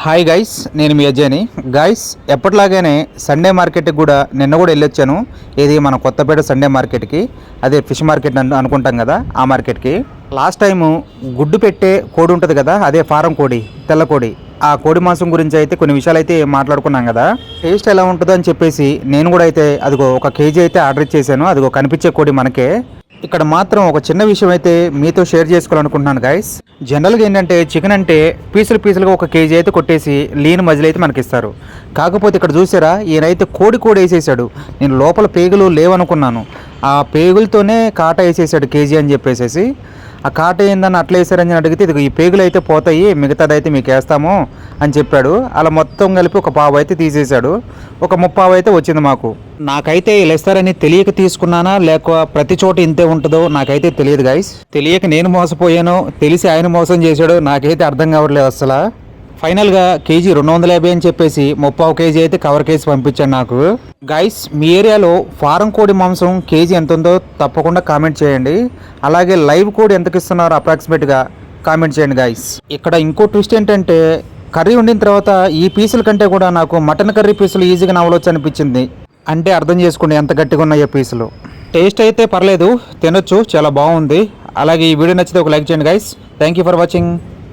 Hi guys నేను మీ అజయ్ని. Guys ఎప్పటిలాగానే Sunday మార్కెట్కి కూడా నిన్న కూడా వెళ్ళొచ్చాను. ఇది మన కొత్తపేట సండే మార్కెట్కి అదే ఫిష్ మార్కెట్ అను అనుకుంటాం కదా ఆ మార్కెట్కి లాస్ట్ టైము గుడ్డు పెట్టే కోడి ఉంటుంది కదా అదే ఫారం కోడి తెల్ల కోడి. ఆ కోడి మాంసం గురించి అయితే కొన్ని విషయాలు అయితే మాట్లాడుకున్నాం కదా. టేస్ట్ ఎలా ఉంటుందో అని చెప్పేసి నేను కూడా అయితే అదిగో ఒక కేజీ అయితే ఆర్డర్ ఇచ్చేసాను. అదిగో కనిపించే కోడి మనకే. ఇక్కడ మాత్రం ఒక చిన్న విషయం అయితే మీతో షేర్ చేసుకోవాలనుకుంటున్నాను గైస్ జనరల్గా ఏంటంటే చికెన్ అంటే పీసులు పీసులుగా ఒక కేజీ అయితే కొట్టేసి లీన్ మజిల్ అయితే మనకి ఇస్తారు కాకపోతే ఇక్కడ చూసారా ఈయనైతే కోడి కోడి వేసేసాడు. నేను లోపల పేగులు లేవనుకున్నాను. ఆ పేగులతోనే కాట వేసేసాడు కేజీ అని చెప్పేసేసి. ఆ కాట ఏందని అట్లా వేసారని అడిగితే ఇది ఈ పేగులు అయితే పోతాయి మిగతాదైతే మీకు వేస్తాము అని చెప్పాడు. అలా మొత్తం కలిపి ఒక పావు అయితే తీసేశాడు. ఒక ముప్పావు అయితే వచ్చింది మాకు. నాకైతే ఇలా ఇస్తారని తెలియక తీసుకున్నానా లేక ప్రతి చోట ఇంతే ఉంటుందో నాకైతే తెలియదు గాయస్ తెలియక నేను మోసపోయాను తెలిసి ఆయన మోసం చేశాడు నాకైతే అర్థం కావట్లేదు అసలు ఫైనల్గా కేజీ రెండు వందల యాభై అని చెప్పేసి ముప్పావు కేజీ అయితే కవర్ కేసు పంపించాను నాకు. గైస్ మీ ఏరియాలో ఫారం కోడి మాంసం కేజీ ఎంత ఉందో తప్పకుండా కామెంట్ చేయండి. అలాగే లైవ్ కోడి ఎంతకి ఇస్తున్నారో అప్రాక్సిమేట్గా కామెంట్ చేయండి గైస్ ఇక్కడ ఇంకో ట్విస్ట్ ఏంటంటే కర్రీ వండిన తర్వాత ఈ పీసుల కంటే కూడా నాకు మటన్ కర్రీ పీసులు ఈజీగా నవ్వలొచ్చు అనిపించింది. అంటే అర్థం చేసుకోండి ఎంత గట్టిగా ఉన్నాయో పీసులు. టేస్ట్ అయితే పర్లేదు తినొచ్చు చాలా బాగుంది. అలాగే ఈ వీడియో నచ్చితే ఒక లైక్ చేయండి guys thank you for watching